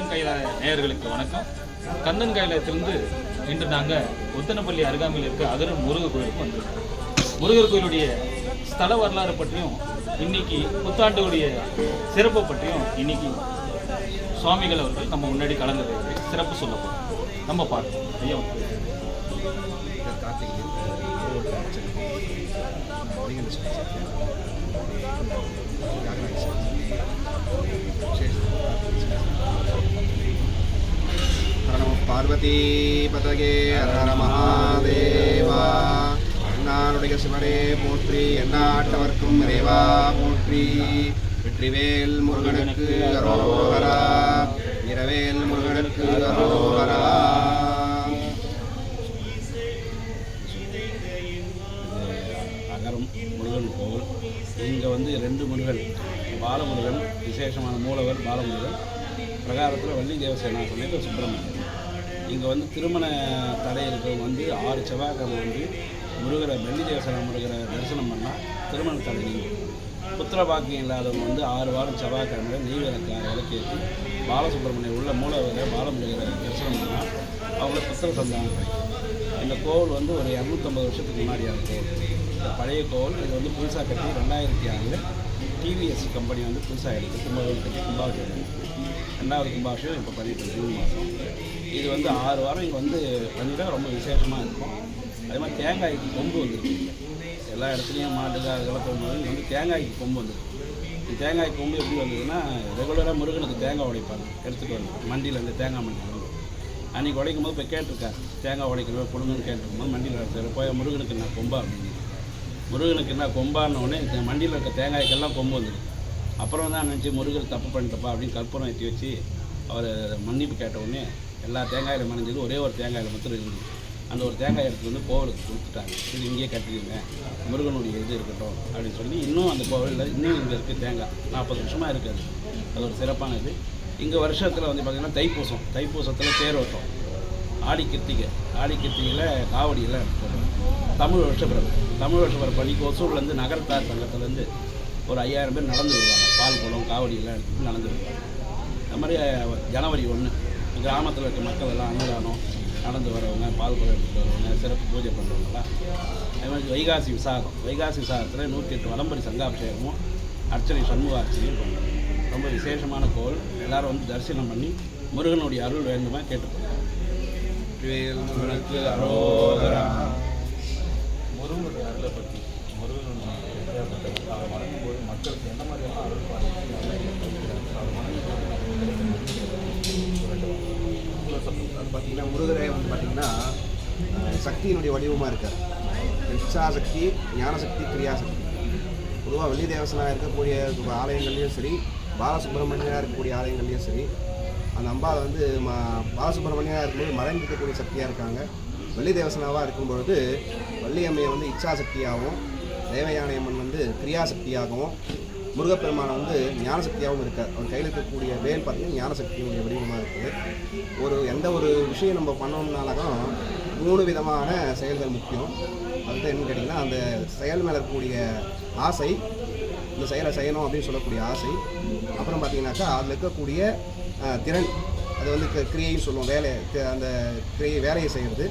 கண்ணன் கைலாய நேயர்களுக்கு வணக்கம். கண்ணன் கைலாயத்திலிருந்து இன்று நாங்கள் உத்தனப்பள்ளி அருகாமையில் இருக்க அகரன் முருகர் கோயிலுக்கு வந்திருக்கோம். முருகர் கோயிலுடைய ஸ்தல வரலாறு பற்றியும் இன்னைக்கு புத்தாண்டுடைய சிறப்பை பற்றியும் இன்னைக்கு சுவாமிகள் அவர்கள் நம்ம முன்னாடி கலந்து சிறப்பு சொல்லப்போம் நம்ம பார்ப்போம். ஐயா கார்த்திகை. பார்வதி பதகே ஹர மகாதேவா அண்ணாருடைய சிவனே போற்றி எண்ணாட்டவர்க்கும் இறைவா போற்றி வெற்றிவேல் முருகனுக்கு அரோகரா। இரவேல் முருகனுக்கு அரோகரா। அகரம் முருகன் கோவில். இங்கே வந்து ரெண்டு முருகன் பாலமுருகன் விசேஷமான மூலவர் பாலமுருகன். பிரகாரத்தில் வள்ளி தேவசேனா சமேத சுப்பிரமணியன். இங்கே வந்து திருமண தடை இருக்கிறவங்க வந்து ஆறு செவ்வாய்க்கிழமை வந்து முருகரை வெள்ளி தேவசேனா முருகரை தரிசனம் பண்ணால் திருமண தடை நீங்கும். புத்திர பாக்கியம் இல்லாதவங்க வந்து ஆறு வாரம் செவ்வாய்க்கிழமையில் நெய் விளக்கு விளக்கேற்றி பாலசுப்ரமணியம் உள்ள மூலவரை பாலமுருகரை தரிசனம் பண்ணால் அவங்களுக்கு புத்திர சந்தானம் கிடைக்கும். இந்த கோவில் வந்து ஒரு இரநூத்தம்பது வருஷத்துக்கு முன்னாடியான கோவில். இந்த பழைய கோவில் இது வந்து புதுசாக கட்டி ரெண்டாயிரத்தி ஆறில் டிவிஎஸ் கம்பெனி வந்து புதுசாக எடுத்து கும்பகோவில் கட்டி கும்பாபிஷேகம் ரெண்டாவது கும்பாபிஷேகம் இப்போ பண்ணிட்டு இருக்கு ஜூன் மாதம் இது வந்து ஆறு வாரம் இங்கே வந்து பண்ணிட்டா ரொம்ப விசேஷமாக இருக்கும். அதே மாதிரி தேங்காய்க்கு கொம்பு வந்துருக்கு எல்லா இடத்துலையும் மாட்டுக்காக அதெல்லாம் போகும்போது இங்கே வந்து தேங்காய்க்கு கொம்பு வந்துருக்கு தேங்காய் கொம்பு எப்படி வந்ததுன்னா ரெகுலராக முருகனுக்கு தேங்காய் உடைப்பாங்க. எடுத்துகிட்டு வந்து மண்டியில் இந்த தேங்காய் மண்டியில் வந்து. அன்றைக்கி உடைக்கும் போது இப்போ கேட்டிருக்காரு. தேங்காய் உடைக்கணும் கொடுங்கன்னு கேட்டிருக்கும் போது மண்டியில் எடுத்தார் போய் முருகனுக்கு என்ன கொம்பா? அப்படின்னு. முருகனுக்கு என்ன கொம்பானோடனே மண்டியில் இருக்க தேங்காய்க்கெல்லாம் கொம்பு வந்துருக்கு அப்புறம் தான் நினச்சி முருகர் தப்பு பண்ணிட்டப்பா அப்படின்னு கற்பனை ஏற்றி வச்சு அவர் மன்னிப்பு கேட்ட உடனே எல்லா தேங்காயில் மனைஞ்சது ஒரே ஒரு தேங்காயில் மட்டும் இருந்தது. அந்த ஒரு தேங்காய் எடுத்து வந்து கோவிலுக்கு கொடுத்துட்டாங்க. இது இங்கேயே கட்டிடுங்க. முருகனுடைய இது இருக்கட்டும் அப்படின்னு சொல்லி இன்னும் அந்த கோவிலில் இன்னும் இங்கே இருக்குது தேங்காய். நாற்பது வருஷமாக இருக்காது அது. ஒரு சிறப்பான இது. இங்கே வருஷத்தில் வந்து பார்த்திங்கன்னா தைப்பூசம். தைப்பூசத்தில் தேரோட்டம். ஆடி கிருத்திகை. ஆடி கிருத்திகையில் காவடியெல்லாம் தமிழ் வருஷப்பிறப்பு தமிழ் வருஷப்பிறப்பு அன்றைக்கி ஒசூர்லேருந்து நகரத்தார் சங்கத்துலேருந்து ஒரு ஐயாயிரம் பேர் நடந்து வருவாங்க. பால் குளம் காவடியெல்லாம் எடுத்துகிட்டு நடந்து வருவாங்க. அது மாதிரி ஜனவரி ஒன்று கிராமத்தில் இருக்க மக்கள் எல்லாம் அன்னதானம் நடந்து வரவங்க பால் குறை எடுத்துட்டு வரவங்க சிறப்பு பூஜை பண்ணுறவங்கலாம் அதே மாதிரி வைகாசி விசாகம். வைகாசி விசாகத்தில் நூற்றி எட்டு வலம்பரி சங்காபிஷேகமும் அர்ச்சனை சண்முக அர்ச்சனையும் ரொம்ப விசேஷமான கோவில். எல்லாரும் வந்து தரிசனம் பண்ணி முருகனுடைய அருள் வேண்டுமா கேட்டுக்கொள்ளும் வெற்றிவேல் முருகனுக்கு அரோகரா முருகனுடைய அருளை பற்றி அதை வணங்கும் போது மக்களுக்கு எந்த மாதிரியெல்லாம் அருள் அதை அது பார்த்தீங்கன்னா முருகரே வந்து பார்த்தீங்கன்னா சக்தியினுடைய வடிவமாக இருக்கார். இச்சாசக்தி ஞானசக்தி கிரியாசக்தி. பொதுவாக வெள்ளி தேவசனாக இருக்கக்கூடிய ஆலயங்கள்லேயும் சரி பாலசுப்ரமணியனாக இருக்கக்கூடிய ஆலயங்கள்லேயும் சரி அந்த அம்பாள் வந்து ம பாலசுப்ரமணியனாக இருக்கும்போது மறைந்திருக்கக்கூடிய சக்தியாக இருக்காங்க. வெள்ளி தேவசனாவாக இருக்கும்பொழுது வள்ளியம்மையை வந்து இச்சாசக்தியாகவும் தேவயானையம்மன் வந்து கிரியாசக்தியாகவும் முருகப்பெருமான் வந்து ஞானசக்தியாகவும் இருக்கார். அவர் கையில் இருக்கக்கூடிய வேல் பார்த்தீங்கன்னா ஞானசக்தியினுடைய வடிவமாக இருக்குது. ஒரு எந்த ஒரு விஷயம் நம்ம பண்ணோம்னாலும் மூணு விதமான செயல்கள் முக்கியம். அது என்னன்னு கேட்டிங்கன்னா அந்த செயல் மேலே இருக்கக்கூடிய ஆசை இந்த செயலை செய்யணும் அப்படின்னு சொல்லக்கூடிய ஆசை. அப்புறம் பார்த்தீங்கன்னாக்கா அதில் இருக்கக்கூடிய திறன். அது வந்து க- கிரியைன்னு சொல்லுவோம். வேலை க- அந்த கிரியை வேலையை செய்கிறது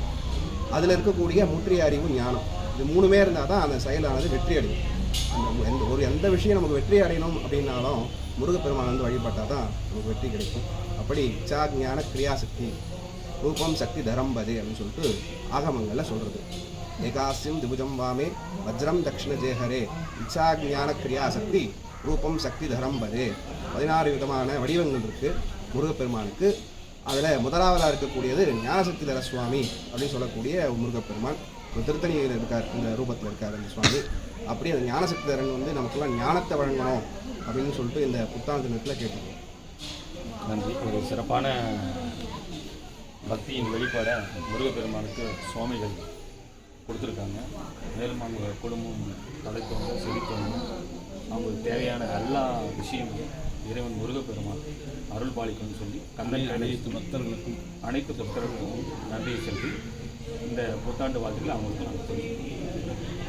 அதில் இருக்கக்கூடிய முற்றிய அறிவு ஞானம். இது மூணுமே இருந்தால் தான் அந்த செயலானது வெற்றி அடையும் அந்த எந்த ஒரு எந்த விஷயம் நமக்கு வெற்றி அடையணும் அப்படின்னாலும் முருகப்பெருமான் வந்து வழிபட்டால் தான் நமக்கு வெற்றி கிடைக்கும். அப்படி இச்சா ஞான கிரியாசக்தி ரூபம் சக்தி தரம்பது அப்படின்னு சொல்லிட்டு ஆகமங்களில் சொல்கிறது ஏகாசியம் திபுஜம் வாமே வஜ்ரம் தக்ஷண ஜேஹரே இச்சா ஞான கிரியாசக்தி ரூபம் சக்தி தரம்பது. பதினாறு விதமான வடிவங்கள் இருக்குது முருகப்பெருமானுக்கு. அதில் முதலாவதாக இருக்கக்கூடியது ஞானசக்தி தர சுவாமி அப்படின்னு சொல்லக்கூடிய முருகப்பெருமான். ஒரு திருத்தணியில் இருக்கார் இந்த ரூபத்தில் இருக்கார் அந்த சுவாமி. அப்படி அந்த ஞானசக்தி தரன் வந்து நமக்கெல்லாம் ஞானத்தை வழங்கணும் அப்படின்னு சொல்லிட்டு இந்த புத்தாண்டு தினத்தில் கேட்டுக்கோம் நன்றி. ஒரு சிறப்பான பக்தியின் வெளிப்பாட முருகப்பெருமானுக்கு சுவாமிகள் கொடுத்துருக்காங்க. மேலும் அவங்க குடும்பம் தலைத்தவங்க செழித்தவங்க அவங்களுக்கு தேவையான எல்லா விஷயங்களும் இறைவன் முருகப்பெருமான் அருள் பாலிக்கணும்னு சொல்லி கண்ணன் அனைத்து பக்தர்களுக்கும் அனைத்து பக்தர்களுக்கும் நன்றியை செலுத்தி இந்த புத்தாண்டு வாழ்த்துக்களை அவங்களுக்கு நாங்கள் தெரிவிக்கிறோம்